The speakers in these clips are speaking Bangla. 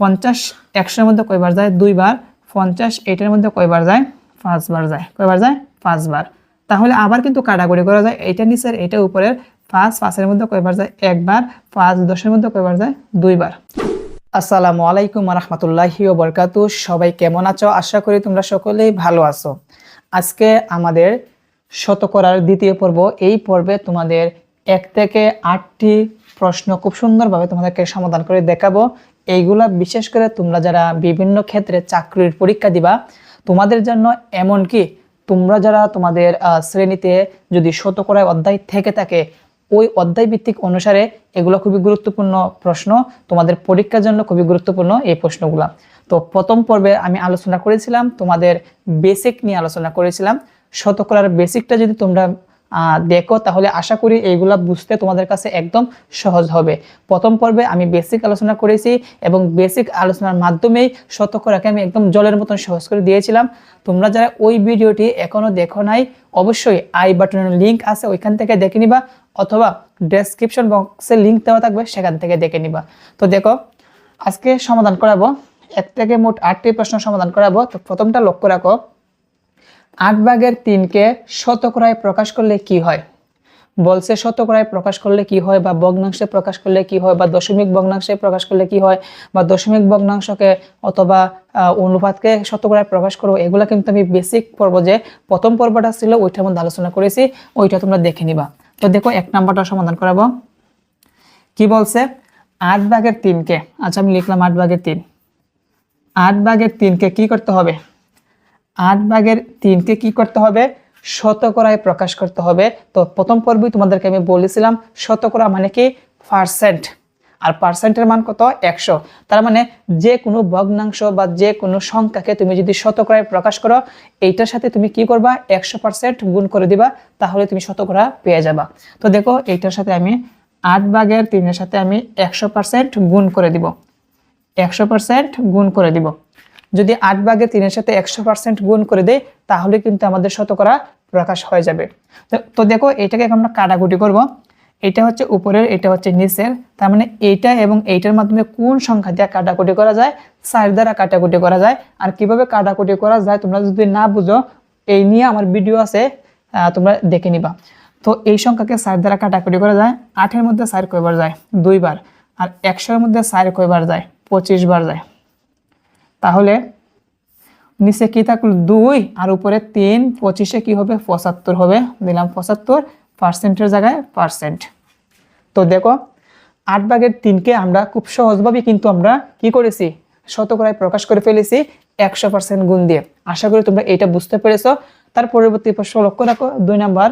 পঞ্চাশ একশোর মধ্যে কয়বার যায়? দুইবার। পঞ্চাশ এইটার মধ্যে কয়বার যায়? পাঁচবার যায়। কয়বার যায়? পাঁচবার। তাহলে আবার কিন্তু কাটাকুটি করা যায়। এইটা নিচের এটা উপরের। পাঁচ, পাঁচের মধ্যে কয়বার যায়? একবার। পাঁচ, দশের মধ্যে কয়বার যায়? দুইবার। আসসালামু আলাইকুম রহমতুল্লাহি বরকাতু সবাই কেমন আছো? আশা করি তোমরা সকলেই ভালো আছো। আজকে আমাদের শতকরার দ্বিতীয় পর্ব। এই পর্বে তোমাদের এক থেকে আটটি প্রশ্ন খুব সুন্দরভাবে তোমাদেরকে সমাধান করে দেখাবো। এইগুলা বিশেষ করে তোমরা যারা বিভিন্ন ক্ষেত্রে চাকরির পরীক্ষা দিবা, তোমাদের জন্য এমনকি তোমরা যারা তোমাদের শ্রেণীতে যদি শতকরায় অধ্যায় থেকে থাকে, ওই অধ্যায় ভিত্তিক অনুসারে এগুলো খুবই গুরুত্বপূর্ণ প্রশ্ন, তোমাদের পরীক্ষার জন্য খুবই গুরুত্বপূর্ণ এই প্রশ্নগুলো। তো প্রথম পর্বে আমি আলোচনা করেছিলাম, তোমাদের বেসিক নিয়ে আলোচনা করেছিলাম। শতকরার বেসিকটা যদি তোমরা দেখো, তাহলে আশা করি এইগুলা বুঝতে তোমাদের কাছে একদম সহজ হবে। প্রথম পর্বে আমি বেসিক আলোচনা করেছি এবং বেসিক আলোচনার মাধ্যমেই শতকরাকে আমি একদম জলের মতন সহজ করে দিয়েছিলাম। তোমরা যারা ওই ভিডিওটি এখনও দেখো নাই, অবশ্যই আই বাটনের লিঙ্ক আছে, ওইখান থেকে দেখে নিবা অথবা ডেসক্রিপশন বক্সে লিঙ্ক দেওয়া থাকবে, সেখান থেকে দেখে নিবা। তো দেখো, আজকে সমাধান করাবো। এক থেকে মোট আটটি প্রশ্ন সমাধান করাবো। তো প্রথমটা লক্ষ্য রাখো। আট ভাগের তিনকে শতকরায় প্রকাশ করলে কি হয়? বলছে শতকরায় প্রকাশ করলে কি হয় বা ভগ্নাংশে প্রকাশ করলে কি হয় বা দশমিক ভগ্নাংশে প্রকাশ করলে কি হয় বা দশমিক ভগ্নাংশকে অথবা অনুপাতকে শতকরায় প্রকাশ করো এগুলা কিন্তু আমি বেসিক পর্ব যে প্রথম পর্বটা ছিল ওইটার মধ্যে আলোচনা করেছি, ওইটা তোমরা দেখে নিবা। তো দেখো এক নাম্বারটা সমাধান করাবো। কি বলছে? আট ভাগের তিনকে আচ্ছা আমি লিখলাম আট ভাগের তিন। আট ভাগের তিনকে কি করতে হবে? আট ভাগের তিনকে কি করতে হবে? শতকরায় প্রকাশ করতে হবে। তো প্রথম পর্বই তোমাদেরকে আমি বলেছিলাম, শতকরা মানে কি? পার্সেন্ট। আর পার্সেন্টের মান কত? একশো। তার মানে যে কোনো ভগ্নাংশ বা যে কোনো সংখ্যাকে তুমি যদি শতকরায় প্রকাশ করো, এইটার সাথে তুমি কি করবা? একশো পার্সেন্ট গুণ করে দিবা, তাহলে তুমি শতকরা পেয়ে যাবা। তো দেখো, এইটার সাথে আমি আট ভাগের তিনের সাথে আমি একশো পার্সেন্ট গুণ করে দিব। একশো পার্সেন্ট গুণ করে দিব। যদি আট ভাগে তিনের সাথে একশো পার্সেন্ট গুণ করে দেয়, তাহলে কিন্তু আমাদের শতকরা প্রকাশ হয়ে যাবে। তো- দেখো, এটাকে এখন আমরা কাটাকুটি করব। এটা হচ্ছে উপরের, এটা হচ্ছে নিচের। তার মানে এইটা এবং এইটার মাধ্যমে কোন সংখ্যা দিয়ে কাটাকুটি করা যায়, চার দ্বারা কাটাকুটি করা যায়। আর কীভাবে কাটাকুটি করা যায়, তোমরা যদি না বুঝো, এই নিয়ে আমার ভিডিও আছে তোমরা দেখে নিবা। তো এই সংখ্যাকে চার দ্বারা কাটাকুটি করা যায়, আটের মধ্যে চার কয়বার যায়? দুইবার। আর একশোর মধ্যে চার কয়বার যায়? পঁচিশ বার যায়। তাহলে নিচে কি থাকল? দুই আর উপরে তিন, পঁচিশে কি হবে? পঁচাত্তর হবে। দিলাম পঁচাত্তর পার্সেন্টের জায়গায় পার্সেন্ট তো দেখো, আট ভাগের তিনকে আমরা খুব সহজভাবে কিন্তু আমরা কি করেছি? শতকরায় প্রকাশ করে ফেলেছি, একশো পার্সেন্ট গুণ দিয়ে। আশা করি তোমরা এটা বুঝতে পেরেছ। তার পরবর্তী প্রশ্ন লক্ষ্য রাখো। দুই নাম্বার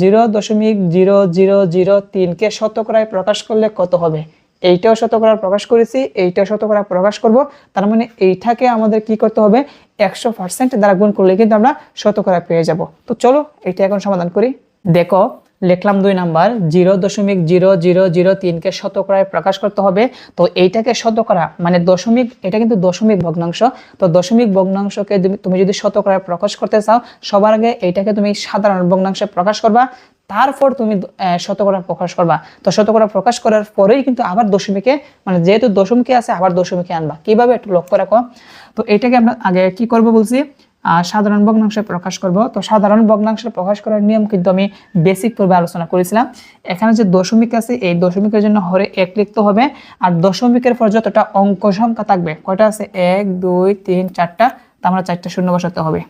জিরো দশমিক জিরো জিরো জিরো তিনকে শতকরায় প্রকাশ করলে কত হবে? এইটাও শতকরা প্রকাশ করেছি, এইটাও শতকরা প্রকাশ করব। তার মানে এইটাকে আমাদের কি করতে হবে? একশো পার্সেন্ট দ্বারা গুণ করলে কিন্তু আমরা শতকরা পেয়ে যাব। তো চলো এটা এখন সমাধান করি। দেখো, লিখলাম দুই নাম্বার, জিরো দশমিক জিরো জিরো জিরো তিনকে শতকরায় প্রকাশ করতে হবে। তো এইটাকে শতকরা মানে দশমিক, এটা কিন্তু দশমিক ভগ্নাংশ। তো দশমিক ভগ্নাংশকে তুমি যদি শতকরায় প্রকাশ করতে চাও, সবার আগে এইটাকে তুমি সাধারণ ভগ্নাংশে প্রকাশ করবা। তারপর তুমি শতকরা প্রকাশ করবা। তো শতকরা প্রকাশ করার পরেই কিন্তু আবার দশমিকে মানে যেহেতু দশমিকে আছে, আবার দশমিকে আনবা। কীভাবে একটু লক্ষ্য রাখো। তো এটাকে আমরা আগে কি করব বলছি? সাধারণ ভগ্নাংশে প্রকাশ করব। তো সাধারণ ভগ্নাংশে প্রকাশ করার নিয়ম কিন্তু আমি বেসিক পর্বে আলোচনা করেছিলাম। এখানে যে দশমিক আছে, এই দশমিকের জন্য হরে এক লিখতে হবে। আর দশমিকের পর যতটা অঙ্ক সংখ্যা থাকবে, কয়টা আছে? এক, দুই, তিন, চারটা। তা আমরা চারটা শূন্য বসাতে হবে।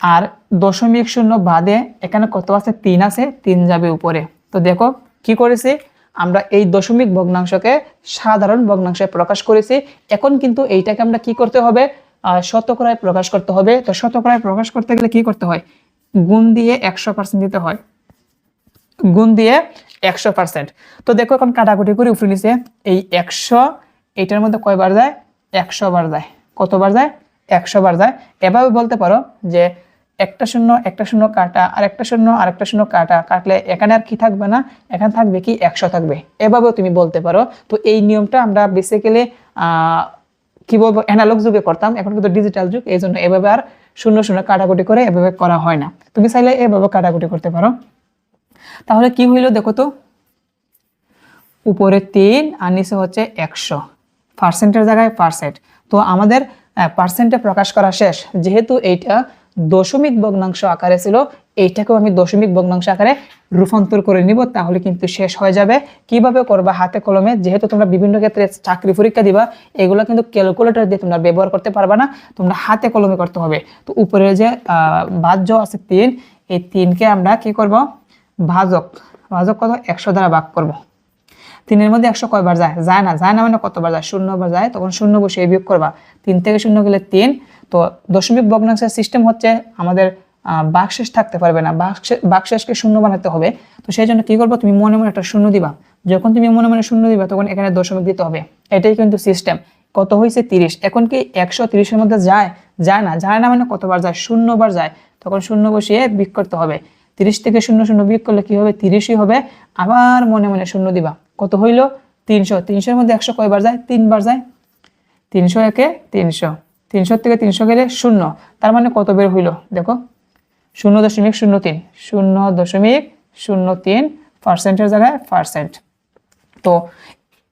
আর দশমিক শূন্য বাদে এখানে কত আছে? তিন আছে, তিন যাবে উপরে। তো দেখো কি করেছি? আমরা এই দশমিক ভগ্নাংশকে সাধারণ ভগ্নাংশে প্রকাশ করেছি। এখন কিন্তু এইটাকে আমরা কি করতে হবে? শতকরায় প্রকাশ করতে হবে। তো শতকরায় প্রকাশ করতে গেলে কি করতে হয়? গুণ দিয়ে একশো পার্সেন্ট দিতে হয়। গুণ দিয়ে একশো পার্সেন্ট তো দেখো এখন কাটাকুটি করে উপরে নিচে এই একশো, এইটার মধ্যে কয়বার যায়? একশো বার যায়। কতবার যায়? একশো বার যায়। এভাবে বলতে পারো যে একটা শূন্য একটা শূন্য কাটা, আর একটা শূন্য, আর একটা শূন্য কাটা। কাটলে এখানে আর কি থাকবে না? এখানে থাকবে কি? একশো থাকবে। এভাবেও তুমি বলতে পারো। তো এই নিয়মটা আমরা বেসিক্যালি কি বলব? অ্যানালগ যুগে করতাম। এখন কিন্তু ডিজিটাল যুগ। এই জন্য এভাবে আর শূন্য শূন্য কাটাকুটি করে এভাবে করা হয় না। তুমি চাইলে এভাবে কাটাকুটি করতে পারো। তাহলে কি হইল দেখো তো? উপরে তিন আর নিচে হচ্ছে একশো। পার্সেন্টের জায়গায় পার্সেন্ট তো আমাদের পার্সেন্টে প্রকাশ করা শেষ। যেহেতু এইটা দশমিক ভগ্নাংশ আকারে ছিল, এইটাকেও আমি দশমিক ভগ্নাংশ আকারে রূপান্তর করে নিব, তাহলে কিন্তু শেষ হয়ে যাবে। কীভাবে করবা হাতে কলমে? যেহেতু তোমরা বিভিন্ন ক্ষেত্রে চাকরি পরীক্ষা দিবা, এগুলো কিন্তু ক্যালকুলেটর দিয়ে তোমরা ব্যবহার করতে পারবা না, তোমরা হাতে কলমে করতে হবে। তো উপরে যে বাহ্য আছে তিন, এই তিনকে আমরা কি করব? ভাজক। ভাজক কত? একশো দ্বারা ভাগ করব। তিনের মধ্যে একশো কয়বার যায়? যায় না। যায় না মানে কতবার যায়? শূন্য বার যায়। তখন শূন্য বসে বিয়োগ করবা। তিন থেকে শূন্য গেলে তিন তো দশমিক ভগ্নাংশের সিস্টেম হচ্ছে আমাদের বাকশেষ থাকতে পারবে না, বাকশে- বাকশেষকে শূন্য বানাতে হবে। তো সেই জন্য কি করব? তুমি মনে মনে একটা শূন্য দিবা। যখন তুমি মনে মনে শূন্য দিবা, তখন এখানে দশমিক দিতে হবে। এটাই কিন্তু সিস্টেম কত হয়েছে? তিরিশ। এখন কি একশো তিরিশের মধ্যে যায়? যায় না। যায় না মানে কতবার যায়? শূন্যবার যায়। তখন শূন্য বসিয়ে বিক করতে হবে। তিরিশ থেকে শূন্য শূন্য বিয়োগ করলে কি হবে? তিরিশই হবে। আবার মনে মনে শূন্য দিবা। কত হইল? তিনশো। তিনশোর মধ্যে একশো কয়বার যায়? তিনবার যায়? তিনশো একে তিনশো। তিনশো থেকে তিনশো গেলে শূন্য। তার মানে কত বের হইল? দেখো, শূন্য দশমিক শূন্য তিন। শূন্য দশমিক শূন্য তিন পার্সেন্টের জায়গায় পার্সেন্ট তো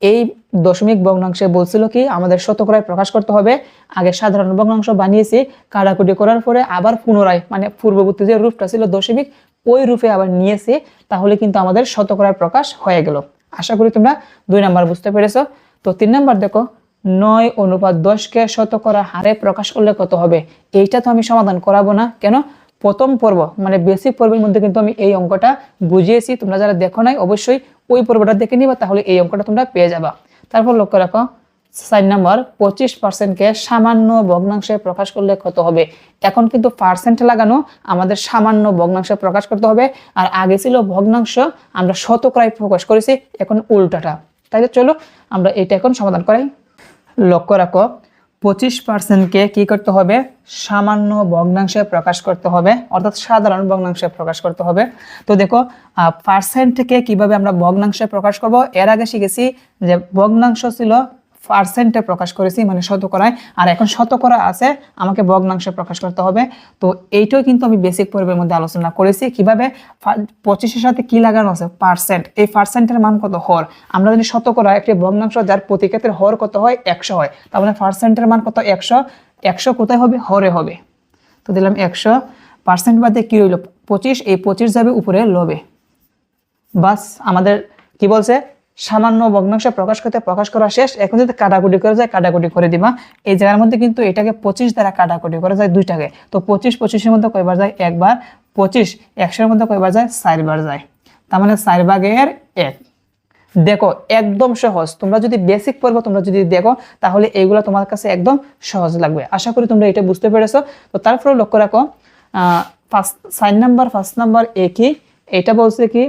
এই দশমিক ভগ্নাংশে বলছিল কি, আমাদের শতকরায় প্রকাশ করতে হবে। আগে সাধারণ ভগ্নাংশ বানিয়েছি, কাটাকুটি করার পরে আবার পুনরায় মানে পূর্ববর্তী যে রূপটা ছিল দশমিক, ওই রূপে আবার নিয়েছি, তাহলে কিন্তু আমাদের শতকরায় প্রকাশ হয়ে গেল। আশা করি তোমরা দুই নাম্বার বুঝতে পেরেছ। তো তিন নাম্বার দেখো নয় অনুপাত দশকে শতকরা হারে প্রকাশ করলে কত হবে? এইটা তো আমি সমাধান করাবো না। কেন? প্রথম পর্ব মানে বেসিক পর্বের মধ্যে কিন্তু আমি এই অঙ্কটা বুঝিয়েছি। তোমরা যারা দেখো নাই, অবশ্যই ওই পর্বটা দেখে নিবা, তাহলে এই অঙ্কটা তোমরা পেয়ে যাবা। তারপর লক্ষ্য রাখো, সাইন নাম্বার পঁচিশ পার্সেন্টকে সামান্য ভগ্নাংশে প্রকাশ করলে কত হবে? এখন কিন্তু পার্সেন্ট লাগানো আমাদের সামান্য ভগ্নাংশে প্রকাশ করতে হবে। আর আগে ছিল ভগ্নাংশ, আমরা শতকরায় প্রকাশ করেছি, এখন উল্টাটা। তাইলে চলো, আমরা এটা এখন সমাধান করাই। লক্ষ্য রাখো, পঁচিশ পার্সেন্টকে কি করতে হবে? সামান্য ভগ্নাংশে প্রকাশ করতে হবে, অর্থাৎ সাধারণ ভগ্নাংশে প্রকাশ করতে হবে। তো দেখো পার্সেন্টকে কীভাবে আমরা ভগ্নাংশে প্রকাশ করব? এর আগে শিখেছি যে ভগ্নাংশ ছিল পার্সেন্টে প্রকাশ করেছি মানে শতকরায়। আর এখন শতকরা আছে, আমাকে ভগ্নাংশে প্রকাশ করতে হবে। তো এইটাও কিন্তু আমি বেসিক পর্বের মধ্যে আলোচনা করেছি। কীভাবে পঁচিশের সাথে কি লাগানো আছে? পার্সেন্ট এই পার্সেন্টের মান কত? হর। আমরা যদি শতকরা একটি ভগ্নাংশ, যার প্রতি ক্ষেত্রে হর কত হয়? একশো হয়। তার মানে পার্সেন্টের মান কত? একশো। একশো কোথায় হবে? হরে হবে। তো দিলাম একশো। পার্সেন্ট বাদে কী রইল? পঁচিশ। এই পঁচিশ যাবে উপরে লবে বাস আমাদের কি বলছে? সামান্য ভগ্নাংশ প্রকাশ করতে, প্রকাশ করা শেষ। এখন যদি কাটাকুটি করে যায়, কাটাকুটি করে দিবা। এই জায়গার মধ্যে কিন্তু এটাকে পঁচিশ দ্বারা কাটাকুটি করা যায় দুইটাকে। তো পঁচিশ পঁচিশের মধ্যে কয়বার যায়? একবার। পঁচিশ একশোর মধ্যে কয়বার যায়? চারবার যায়। তার মানে চার ভাগের এক। দেখো, একদম সহজ। তোমরা যদি বেসিক পড়ব, তোমরা যদি দেখো, তাহলে এইগুলো তোমার কাছে একদম সহজ লাগবে। আশা করি তোমরা এটা বুঝতে পেরেছ। তো তারপরে লক্ষ্য রাখো first sign number, first number একই এটা বলছে কি?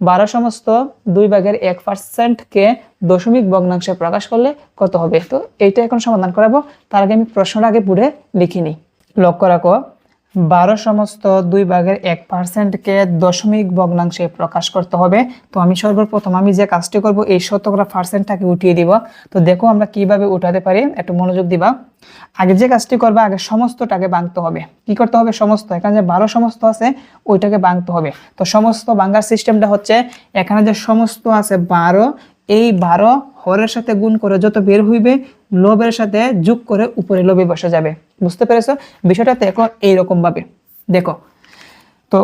বারো সমস্ত দুই ভাগের এক পার্সেন্টকে দশমিক ভগ্নাংশে প্রকাশ করলে কত হবে? তো এইটা এখন সমাধান করাবো। তার আগে আমি প্রশ্নটা আগে পুরে লিখিনি। লক্ষ্য রাখো বারো সমস্ত দুই ভাগের এক পার্সেন্টকে দশমিক ভগ্নাংশে প্রকাশ করতে হবে। তো আমি সর্বপ্রথম আমি যে কাজটি করব, এই শতকরা পার্সেন্টটাকে উঠিয়ে দিব। তো দেখো আমরা কীভাবে উঠাতে পারি, একটু মনোযোগ দিবা। আগে যে কাজটি করবা, আগে সমস্তটাকে ভাঙতে হবে। কি করতে হবে? সমস্ত। এখানে যে বারো সমস্ত আছে, ওইটাকে ভাঙতে হবে। তো সমস্ত ভাঙার সিস্টেমটা হচ্ছে, এখানে যে সমস্ত আছে বারো, এই বারো হরের সাথে গুণ করে যত বের হইবে লোভের সাথে যোগ করে উপরে লোভে বসে যাবে। বুঝতে পেরেছ? বিষয়টা দেখো এইরকম ভাবে দেখো, তো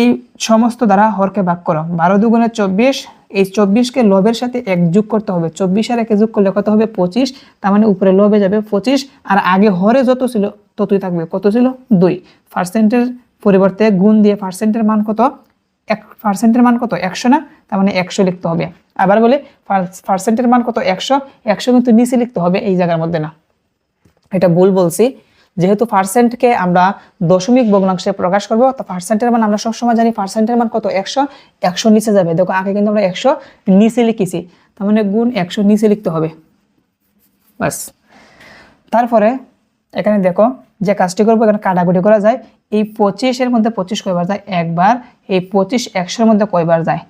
এই সমস্ত দ্বারা হরকে ভাগ করো। বারো দুগুণে চব্বিশ, এই চব্বিশকে লোভের সাথে এক যোগ করতে হবে। চব্বিশ আর একে যোগ করলে কত হবে? পঁচিশ। তার মানে উপরে লোভে যাবে পঁচিশ। আর আগে হরে যত ছিল, ততই থাকবে। কত ছিল? দুই। পার্সেন্টের পরিবর্তে গুণ দিয়ে পার্সেন্টের মান কত? এক পার্সেন্টের মান কত? একশো না? তার মানে একশো লিখতে হবে। আবার বলে পার্সেন্টের মান কত? একশো। একশো কিন্তু নিচে লিখতে হবে এই জায়গার মধ্যে না। এটা ভুল বলছি। যেহেতু পার্সেন্টকে আমরা দশমিক ভগ্নাংশে প্রকাশ করব, তো পার্সেন্টের মান আমরা সবসময় জানি পার্সেন্টের মান কত? একশো। একশো নিচে যাবে। দেখো, আগে কিন্তু আমরা একশো নিচে লিখেছি। তার মানে গুণ একশো নিচে লিখতে হবে। বাস তারপরে এখানে দেখো যে কাজটি করব, এখানে কাটাকুটি করা যায়। এই পঁচিশের মধ্যে পঁচিশ কয়বার যায়? একবার। এই পঁচিশ একশোর মধ্যে কয়বার যায়?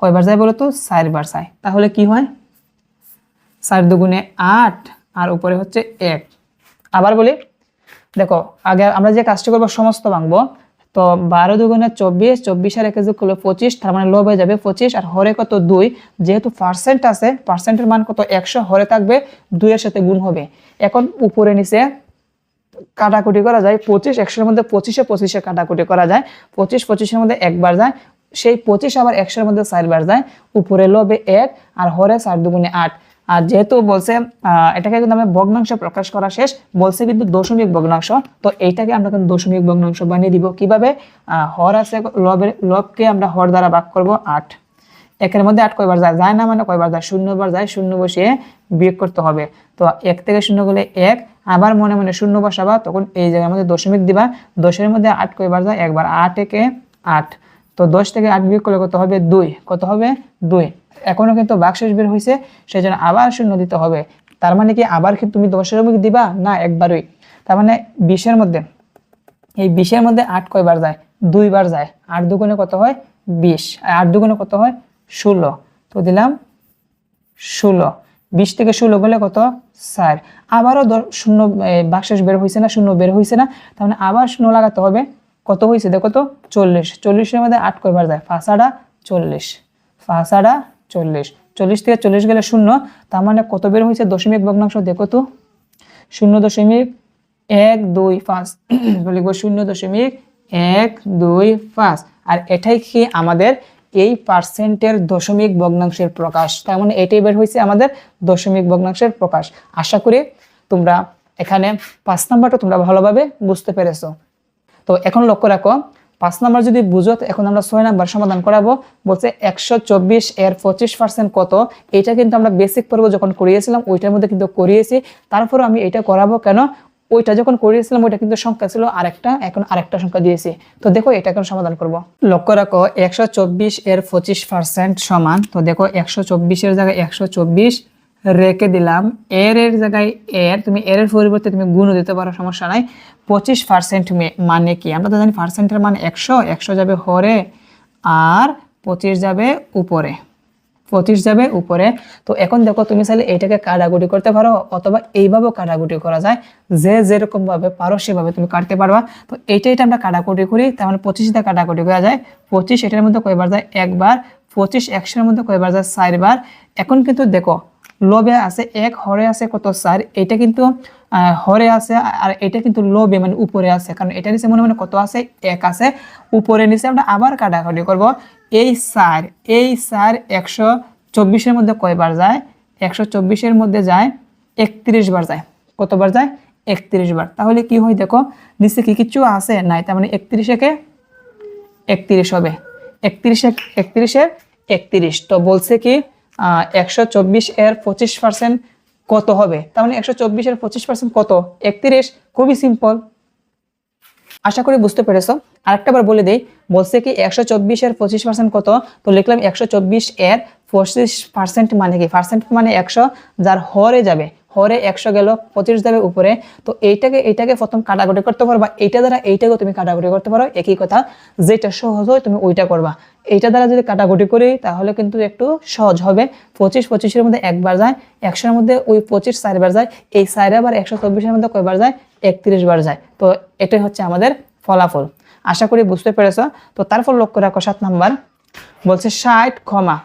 কয়বার যায় বলো তো চারবার যায়। তাহলে কি হয়? চার দুগুণে আট, আর উপরে হচ্ছে এক। আবার বলি, দেখো, আগে আমরা যে কাজটি করব, সমস্ত ভাঙবো। তো বারো দুগুণে চব্বিশ চব্বিশ আর একে যোগ করলে পঁচিশ, তার মানে লোভ হয়ে যাবে পঁচিশ, আর হরে কত? দুই। যেহেতু পার্সেন্ট আছে, পার্সেন্টের মান কত? একশো, হরে থাকবে, দুইয়ের সাথে গুণ হবে। এখন উপরে, নিচে কাটাকুটি করা যায়, পঁচিশ, একশোর মধ্যে পঁচিশে পঁচিশে কাটাকুটি করা যায়, পঁচিশ, পঁচিশের মধ্যে একবার যায়, সেই পঁচিশ আবার একশোর মধ্যে চারবার যায়, উপরে লবে এক আর হরে চার দুগুণে আট। আর যেহেতু বলছে এটাকে কিন্তু আমরা ভগ্নাংশ প্রকাশ করা শেষ, বলছে কিন্তু দশমিক ভগ্নাংশ, তো এইটাকে আমরা কিন্তু দশমিক ভগ্নাংশ বানিয়ে দিব কীভাবে? হর আছে লবের লবকে আমরা হর দ্বারা ভাগ করব, আট। একের মধ্যে আট কয়বার যায়? যায় না মানে কয়বার যায়? শূন্যবার যায়, শূন্য বসিয়ে বিয়োগ করতে হবে। তো এক থেকে শূন্য গেলে এক আবার মনে মনে শূন্য বসাবা, তখন এই জায়গার মধ্যে দশমিক দিবা, দশের মধ্যে আট কয়বার যায় একবার, আট একে আট। তো দশ থেকে আট বিয়োগ করলে কত হবে? দুই। কত হবে? দুই। এখনও কিন্তু বাক্সেস বের হয়েছে সেই জন্য আবার শূন্য দিতে হবে। তার মানে কি আবার কি তুমি দশের মুখ দিবা? না, একবারই। তার মানে বিশের মধ্যে, এই বিশের মধ্যে আট কয়বার যায়? দুইবার যায়। আট দুগুণে কত হয়? বিশ। আট দুগুণে কত হয়? ষোলো। তো দিলাম ষোলো। বিশ থেকে ষোলো গেলে কত? চার। আবারও শূন্য বাক্সেস বের হয়েছে না, শূন্য বের হয়েছে না, তার মানে আবার শূন্য লাগাতে হবে। কত হয়েছে দেখো তো, চল্লিশ। চল্লিশের মধ্যে আট কয়বার যায়। ফাঁসাডা চল্লিশ। ফাঁসাডা চল্লিশ। চল্লিশ থেকে চল্লিশ গেলে শূন্য, তার মানে কত বের হয়েছে দশমিক ভগ্নাংশ দেখো তো। শূন্য দশমিক এক দুই পাঁচ। লিখব শূন্য দশমিক এক দুই পাঁচ। আর এটাই কি আমাদের এই পার্সেন্টের দশমিক ভগ্নাংশের প্রকাশ। তার মানে এটাই বের হয়েছে আমাদের দশমিক ভগ্নাংশের প্রকাশ। আশা করি তোমরা এখানে পাঁচ নাম্বারটা তোমরা ভালোভাবে বুঝতে পেরেছ। তো এখন লক্ষ্য রাখো, পাঁচ নাম্বার যদি বুঝো এখন আমরা ছয় নাম্বার সমাধান করাবো। বলছে একশো চব্বিশ এর পঁচিশ পার্সেন্ট কত? এটা কিন্তু আমরা বেসিক পর্ব যখন করিয়েছিলাম, ওইটার মধ্যে কিন্তু করিয়েছি। তারপর আমি এটা করাবো কেন? ওইটা যখন করিয়েছিলাম, ওইটা কিন্তু সংখ্যা ছিল আরেকটা, এখন আরেকটা সংখ্যা দিয়েছি। তো দেখো এটা এখন সমাধান করব। লক্ষ্য রাখো, একশো চব্বিশ এর পঁচিশ পার্সেন্ট সমান। তো দেখো একশো চব্বিশের জায়গায় একশো চব্বিশ রেখে দিলাম। এর এর জায়গায় এর, তুমি এর এর পরিবর্তে তুমি গুণও দিতে পারো, সমস্যা নাই। পঁচিশ পার্সেন্ট মানে কি? আমরা তো জানি পার্সেন্টের মান একশো একশো যাবে হরে, আর পঁচিশ যাবে উপরে। পঁচিশ যাবে উপরে। তো এখন দেখো তুমি চাইলে এইটাকে কাটাকুটি করতে পারো অথবা এইভাবেও কাটাকুটি করা যায়। যে যেরকম ভাবে পারো সেভাবে তুমি কাটতে পারবা। তো এইটা এটা আমরা কাটাকুটি করি, তার মানে পঁচিশ দিয়ে কাটাকুটি করা যায়। পঁচিশ এটার মধ্যে কয়বার যায়? একবার। পঁচিশ একশোর মধ্যে কয়বার যায়? চারবার। এখন কিন্তু দেখো, লোভে আছে এক, হরে আছে কত? চার। এটা কিন্তু হরে আছে আর এটা কিন্তু লোভে মানে উপরে আছে। কারণ এটা নিচে মনে মনে কত আছে? এক আছে। উপরে নিচে আমরা আবার কাটাকাটি করব। এই সার এই সার একশো চব্বিশের মধ্যে কয়বার যায়? একশো চব্বিশের মধ্যে যায় একত্রিশ বার যায়। কতবার যায়? একত্রিশ বার তাহলে কি হয় দেখো, নিচে কি কিছু আছে? নাই, তার মানে একত্রিশে একত্রিশ হবে। একত্রিশে একত্রিশের একত্রিশ তো বলছে কি একশো চব্বিশ এর পঁচিশ পার্সেন্ট কত হবে? তার মানে একশো চব্বিশের পঁচিশ পার্সেন্ট কত? একত্রিশ। খুবই সিম্পল আশা করি বুঝতে পেরেছ। আরেকটা বার বলে দেই, বলছে কি একশো চব্বিশের পঁচিশ পার্সেন্ট কত? তো লিখলাম একশো চব্বিশ এর পঁচিশ পার্সেন্ট মানে কি? পার্সেন্ট মানে একশো, যার হরে যাবে। হরে একশো গেল, পঁচিশ যাবে উপরে। তো এইটাকে এইটাকে প্রথম কাটাকুটি করতে পারো বা এইটা দ্বারা এইটাকেও তুমি কাটাকুটি করতে পারো। একই কথা, যেটা সহজ হয় তুমি ওইটা করবা। এইটা দ্বারা যদি কাটাকুটি করি, তাহলে কিন্তু একটু সহজ হবে। পঁচিশ, পঁচিশের মধ্যে একবার যায়, একশোর মধ্যে ওই পঁচিশ চারবার যায়, এই চার আবার একশো চব্বিশের মধ্যে কয়বার যায়, একত্রিশ বার যায়। তো এটাই হচ্ছে আমাদের ফলাফল। আশা করি বুঝতে পেরেছ। তো তারপর লক্ষ্য রাখো সাত নাম্বার। বলছে ষাট ক্ষমা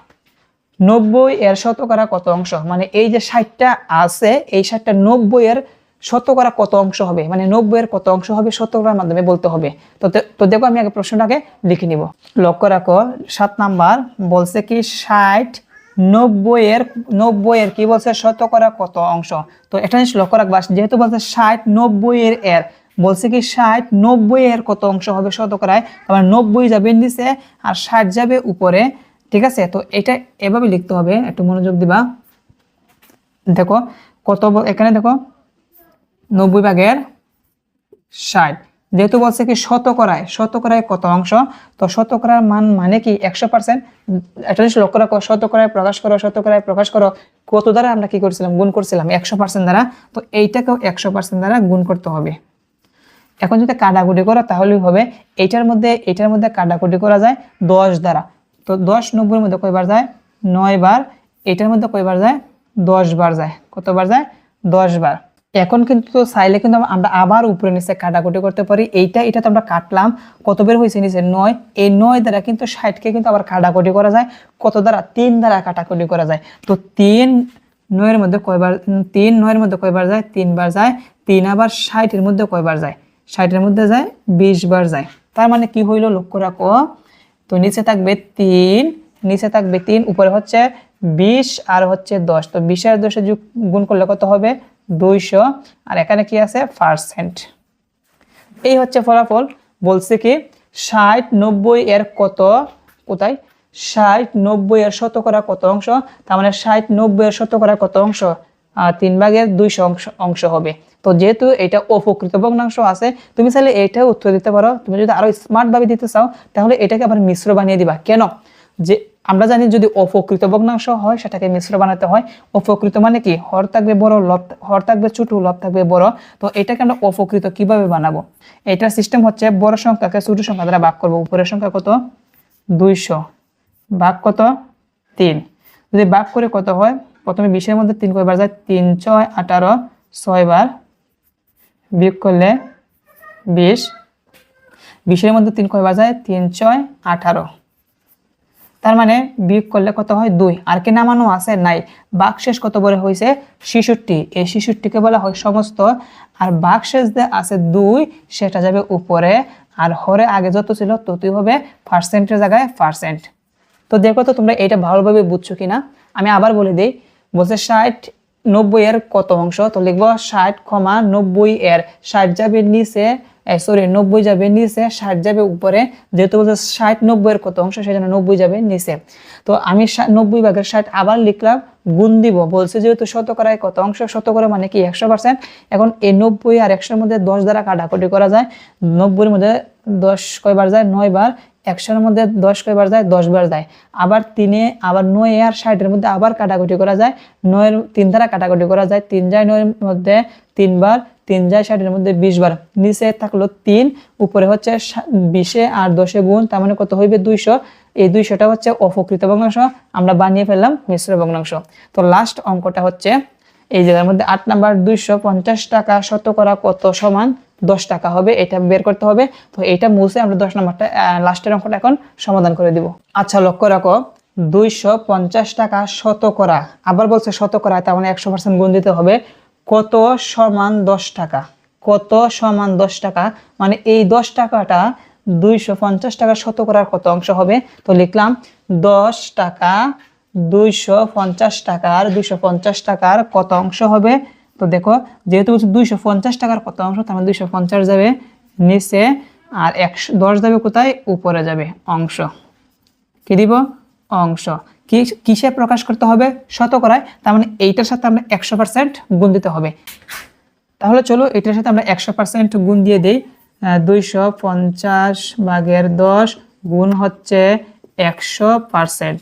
নব্বই এর শতকরা কত অংশ? মানে এই যে ষাটটা আছে, এই ষাটটা নব্বই এর শতকরা কত অংশ হবে? মানে নব্বই এর কত অংশ হবে শতকরার মাধ্যমে বলতে হবে। তো দেখো আমি আগে প্রশ্নটাকে লিখে নিব। লক্ষ্য রাখো, সাত নাম্বার বলছে কি ষাট নব্বই এর নব্বই এর কি বলছে? শতকরা কত অংশ? তো এটা জিনিস লক্ষ্য রাখবা, যেহেতু বলছে ষাট নব্বই এর এর, বলছে কি ষাট নব্বই এর কত অংশ হবে শতকরায়? আবার নব্বই যাবে নিচে আর ষাট যাবে উপরে। ঠিক আছে? তো এটা এভাবে লিখতে হবে। একটু মনোযোগ দিবা। দেখো, কত এখানে দেখো, নব্বই ভাগের ষাট। যেহেতু বলছে কি শতকরায় শতকরায় কত অংশ? তো শতকরার মান মানে কি? একশো পার্সেন্ট একটা জিনিস লক্ষ্য রাখো শতকরায় প্রকাশ করো শতকরায় প্রকাশ করো, কত দ্বারা আমরা কি করছিলাম? গুণ করছিলাম। একশো পার্সেন্ট দ্বারা। তো এইটাকেও একশো পার্সেন্ট দ্বারা গুণ করতে হবে। এখন যদি কাটাকুটি করো, তাহলেই হবে। এইটার মধ্যে এটার মধ্যে কাটাকুটি করা যায় দশ দ্বারা। তো দশ নব্বইয়ের মধ্যে কয়বার যায়? নয় বার এটার মধ্যে কয়বার যায়? দশ বার যায়। কতবার যায়? দশ বার এখন কিন্তু চাইলে কিন্তু আমরা আবার উপরে নিচে কাটাকুটি করতে পারি। এইটা এটা তো আমরা কাটলাম। কত বের হয়েছে নিচে? নয়। এই নয় দ্বারা কিন্তু ষাটকে কিন্তু আবার কাটাকুটি করা যায়। কত দ্বারা? তিন দ্বারা কাটাকুটি করা যায়। তো তিন নয়ের মধ্যে কয়বার তিন নয়ের মধ্যে কয়বার যায়? তিনবার যায়। তিন আবার ষাটের মধ্যে কয়বার যায়? ষাটের মধ্যে যায় বিশ বার যায়। তার মানে কি হইল? লক্ষ্য রাখো। তো নিচে থাকবে তিন, নিচে থাকবে তিন, উপরে হচ্ছে বিশ আর হচ্ছে দশ। তো বিশের দশে যুগ গুণ করলে কত হবে? দুইশো। আর এখানে কি আছে? পার্সেন্ট। এই হচ্ছে ফলাফল। বলছে কি, ষাট নব্বই এর কত? কোথায়? ষাট নব্বই এর শতকরা কত অংশ? তার মানে ষাট নব্বই এর শতকরা কত অংশ? তিন ভাগের দুইশো অংশ অংশ হবে। তো যেহেতু এটা অপকৃত ভগ্নাংশ আছে, তুমি চাইলে এইটাও উত্তর দিতে পারো। তুমি যদি আরও স্মার্ট ভাবে দিতে চাও, তাহলে এটাকে আবার মিশ্র বানিয়ে দিবা। কেন? যে আমরা জানি যদি অপকৃত ভগ্নাংশ হয়, সেটাকে মিশ্র বানাতে হয়। অপকৃত মানে কি? হর থাকবে বড়, লব হর থাকবে ছোট, লব থাকবে বড়। তো এটাকে আমরা অপকৃত কীভাবে বানাবো? এটার সিস্টেম হচ্ছে বড় সংখ্যাকে ছোট সংখ্যা দ্বারা ভাগ করব। উপরের সংখ্যা কত? দুইশো। ভাগ কত? তিন। যদি ভাগ করে কত হয়? প্রথমে বিশের মধ্যে তিন কয়বার যায়? তিন, ছয়, আঠারো ছয় বার বিয়োগ করলে বিশ। বিশের মধ্যে তিন কয়বার যায় তিন ছয় আঠারো। তার মানে বিয়োগ করলে কত হয়? দুই। আর কি নামানো আছে? নাই। বাকশেষ কত বলে হয়েছে শিশুটি এই শিশুটিকে বলা হয় সমস্ত। আর বাকশেষ যে আছে দুই, সেটা যাবে উপরে। আর হরে আগে যত ছিল, ততই হবে পার্সেন্টের জায়গায় পার্সেন্ট। তো দেখো তো তোমরা এটা ভালোভাবে বুঝছ কিনা? আমি আবার বলে দিই। বলছে ষাট নব্বই এর কত অংশ? তো লিখব ষাট ক্ষমা নব্বই এর। ষাট যাবে নিচে সরি নব্বই যাবে নিচে, ষাট যাবে উপরে। যেহেতু বলছে ষাট নব্বই এর কত অংশ সেই জন্য নব্বই যাবে নিচে। তো আমি নব্বই ভাগের ষাট আবার লিখলাম, গুণ দিব। বলছে যেহেতু শতকরায় কত অংশ, শতকরা মানে কি? একশো পার্সেন্ট এখন এই নব্বই আর একশোর মধ্যে দশ দ্বারা কাটাকুটি করা যায়। নব্বইয়ের মধ্যে দশ কয়বার যায়? নয় বার একশোর মধ্যে দশ কয়বার যায়? দশ বার যায়। আবার তিনে, আবার নয় আর ষাটের মধ্যে আবার কাটাকুটি করা যায়। নয়ের তিন দ্বারা কাটাকুটি করা যায়। তিন যায় নয়ের মধ্যে তিনবার। তিন যায় ষাটের মধ্যে বিশ বার। নিচে থাকল তিন, উপরে হচ্ছে বিশে আর দশে গুণ, তার মানে কত হইবে দুইশো। এই দুইশোটা হচ্ছে অপকৃত ভগ্নাংশ। আমরা বানিয়ে ফেললাম মিশ্র ভগ্নাংশ। তো লাস্ট অঙ্কটা হচ্ছে, এই জায়গার মধ্যে আট নাম্বার দুইশো পঞ্চাশ টাকা শতকরা কত সমান? দশ টাকা হবে, এটা বের করতে হবে। তো এটা মুছে আমরা দশ নাম্বারটা লাস্টের অঙ্কটা এখন সমাধান করে দিব। আচ্ছা লক্ষ্য রাখো, দুইশো পঞ্চাশ টাকা শতকরা। আবার বলছে শতকরা, তার মানে একশো পার্সেন্ট গুণ দিতে হবে। কত সমান দশ টাকা? কত সমান দশ টাকা? মানে এই দশ টাকাটা দুইশো পঞ্চাশ টাকা শতকরার কত অংশ হবে? তো লিখলাম দশ টাকা দুইশো পঞ্চাশ টাকার দুইশো পঞ্চাশ টাকার কত অংশ হবে? তো দেখো, যেহেতু বলছে দুইশো পঞ্চাশ টাকার কত অংশ, তার মানে দুইশো পঞ্চাশ যাবে নিচে আর একশো দশ যাবে কোথায়? উপরে যাবে অংশ। কি দিব? অংশ। কিসে প্রকাশ করতে হবে? শতকরায় তার মানে এইটার সাথে আমরা একশো পার্সেন্ট গুণ দিতে হবে। তাহলে চলো এটার সাথে আমরা একশো পার্সেন্ট গুণ দিয়ে দিই। দুইশো পঞ্চাশ ভাগের দশ গুণ হচ্ছে একশো পার্সেন্ট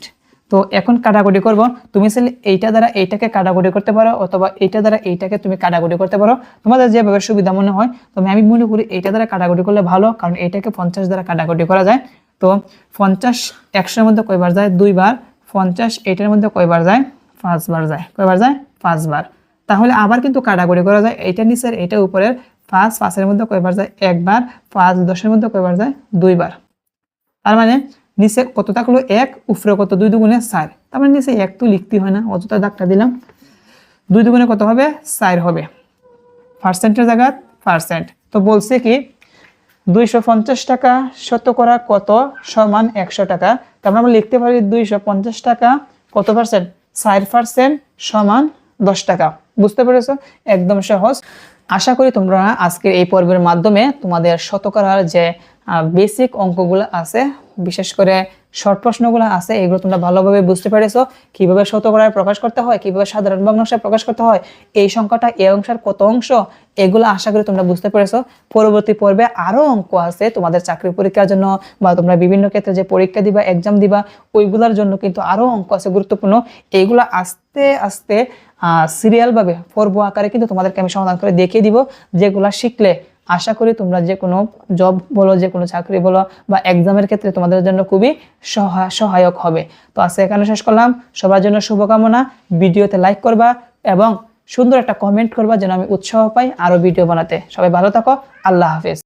তো এখন কাটাকুটি করব। তুমি চাইলে এইটা দ্বারা এইটাকে কাটাকুটি করতে পারো, অথবা এইটা দ্বারা এইটাকে তুমি কাটাকুটি করতে পারো। তোমাদের যেভাবে সুবিধা মনে হয়, তবে আমি মনে করি এইটা দ্বারা কাটাকুটি করলে ভালো, কারণ এইটাকে পঞ্চাশ দ্বারা কাটাকুটি করা যায়। তো পঞ্চাশ একশোর মধ্যে কয়বার যায়? দুইবার। পঞ্চাশ, এইটার মধ্যে কয়বার যায়? পাঁচবার যায়। কয়বার যায়? পাঁচবার। তাহলে আবার কিন্তু কাটাকুটি করা যায়। এটা নিচের এটা উপরের। পাঁচ, পাঁচের মধ্যে কয়বার যায়? একবার। পাঁচ, দশের মধ্যে কয়বার যায়? দুইবার। তার মানে নিচে কত থাকল? এক, উপরে কত? দুই দুগুণে চার। তার মানে নিচে এক তো লিখতে হয় না, অযথা দাগটা দিলাম। দুই দুগুণে কত হবে? চার হবে। পার্সেন্টের জায়গা পার্সেন্ট। তো বলছে কি দুইশো পঞ্চাশ টাকা, শতকরা কত? সমান একশো টাকা। তারপর আমরা লিখতে পারি দুইশো পঞ্চাশ টাকা। কত পার্সেন্ট চার পার্সেন্ট সমান দশ টাকা। বুঝতে পেরেছ? একদম সহজ। আশা করি তোমরা আজকের এই পর্বের মাধ্যমে তোমাদের শতকরার যে বেসিক অঙ্কগুলো আছে। বিশেষ করে শর্ট প্রশ্নগুলো আছে, এগুলো তোমরা ভালোভাবে বুঝতে পেরেছ। কীভাবে শতকরায় প্রকাশ করতে হয়, কীভাবে সাধারণ ভগ্নাংশে প্রকাশ করতে হয়, এই সংখ্যাটা এ অংশের কত অংশ, এগুলো আশা করি তোমরা বুঝতে পেরেছ। পরবর্তী পর্বে আরও অঙ্ক আছে, তোমাদের চাকরি পরীক্ষার জন্য বা তোমরা বিভিন্ন ক্ষেত্রে যে পরীক্ষা দিবা এক্সাম দিবা, ওইগুলোর জন্য কিন্তু আরও অঙ্ক আছে গুরুত্বপূর্ণ। এইগুলো আস্তে আস্তে সিরিয়াল ভাবে, পর্ব আকারে কিন্তু তোমাদেরকে আমি সমাধান করে দেখিয়ে দিব, যেগুলা শিখলে আশা করি তোমরা যে কোনো জব বলো, যে কোনো চাকরি বলো বা এক্সামের ক্ষেত্রে তোমাদের জন্য খুবই সহা- সহায়ক হবে। তো আজকে এখানে শেষ করলাম। সবার জন্য শুভকামনা। ভিডিওতে লাইক করবা এবং সুন্দর একটা কমেন্ট করবা যেন আমি উৎসাহ পাই আরও ভিডিও বানাতে। সবাই ভালো থাকো। আল্লাহ হাফেজ।